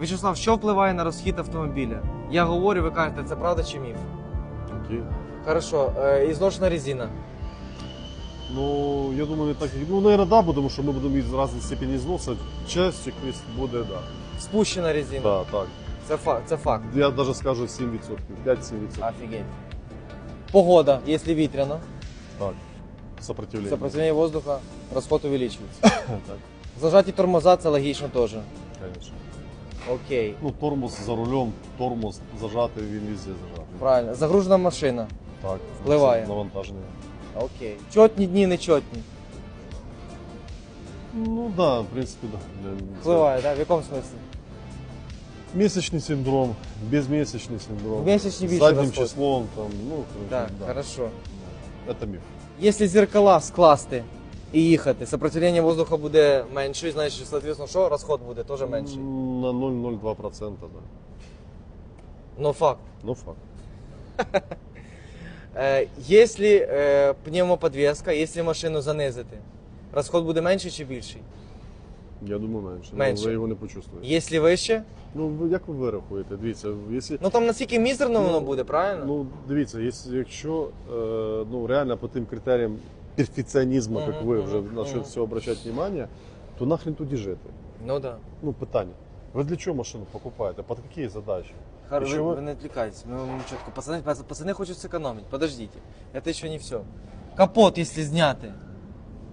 Вячеслав, що впливає на розхід автомобіля? Я говорю, ви кажете, це правда чи міф? Окей. Хорошо, е, і зношена резина. Ну, я думаю, не так. Ну, наверное, да, бо тому що ми будемо із різної степені зносу. Часть якась буде, да. Спущена резина. Да, так. Це факт. Це факт. Я навіть скажу 7%, 5-7%. Офігеть. Погода, якщо вітряно, Так. Сопротивление. сопротивление воздуха, розход увеличується. Так, Зажаті тормоза це логічно теж. конечно. Окей. Ну, тормоз за рулем, тормоз зажатий, він везде зажатий. Правильно. Загружена машина. Так. Впливає. Навантаження. Окей. Чотні дні, не чотні. Ну, так, да, в принципі, так. Впливає, так? В якому смислі? Місячний синдром, безмісячний синдром. В місячні більше Заднім розход. числом, там, ну, Так, да. хорошо. Это міф. Якщо зеркала скласти і їхати, сопротивлення воздуха буде менше, значить, соответственно, що розход буде теж менший. На 0,02%, да. Ну факт. Ну, факт. Е, якщо е, пневмоподвеска, якщо машину занизити, розход буде менший чи більший? Я думаю, менше. Менше. Ви його не почувствуєте. Якщо вище, Ну, ви- як ви вирахуєте? Дивіться, якщо... ну там настільки мізерно воно Ну, буде, правильно? Ну, дивіться, якщо, якщо е, ну, реально по тим критеріям перфекціонізму, як Мгм, ви вже мгм, насчет мгм. всього обращати внимание, то нахрен туди жити? Ну да. Ну, питання. Ви для чого машину покупаєте? Під які задачі? Хар, Еще вы, вы- вы не отвлекайтесь, мы вам четко. Пацаны, пац- пацаны хотят сэкономить. Подождите, это еще не все. Капот, если зняти,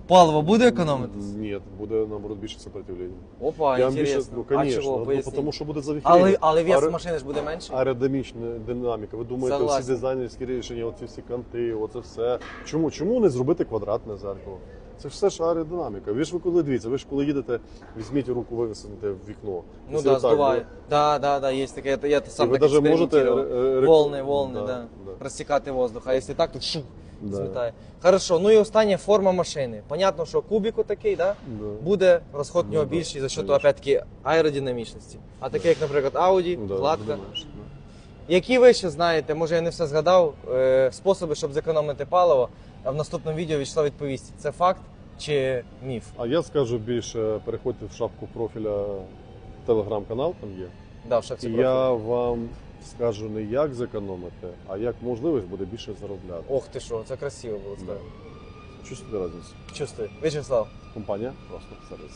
паливо буде економитись? Ні, буде наоборот більше сопротивлення. Опа, Я вам більше, інтересно. ну, а конечно, чого, ну, поясніть? тому що буде завихрення. але, але вес Аеро- машини ж буде менший? Аеродинамічна динаміка. Ви думаєте, Согласен. всі дизайнерські рішення, оці всі канти, оце все. Чому? Чому не зробити квадратне зеркало? Це ж все ж аеродинаміка. Ви ж ви коли дивіться, ви ж коли їдете, візьміть руку, вивисунете в вікно. Ну Якщо да, отак, здуває. Да, да, да, есть такая. Это я І сам ви так навіть можете експериментував. е, е, Волни, волни, да, да, да. Розсікати воздух. А якщо так, то шу, Да. змітає. Хорошо, ну і остання форма машини. Понятно, що кубіку такий, да? Да. буде розход в Ну нього да, більший за счет, конечно. опять-таки, аеродинамічності. А таке, як, наприклад, Audi, да, гладка. Які ви ще знаєте, може я не все згадав, е, способи, щоб зекономити паливо, а в наступному відео Вячеслав відповість, це факт чи міф? А я скажу більше, переходьте в шапку профіля телеграм-канал, там є. Да, в шапці І профілю. я вам скажу не як зекономити, а як можливість буде більше заробляти. Ох ти що, це красиво було Да. Чувствуєте різницю? Чувствую. Вячеслав. Компанія просто сервіс.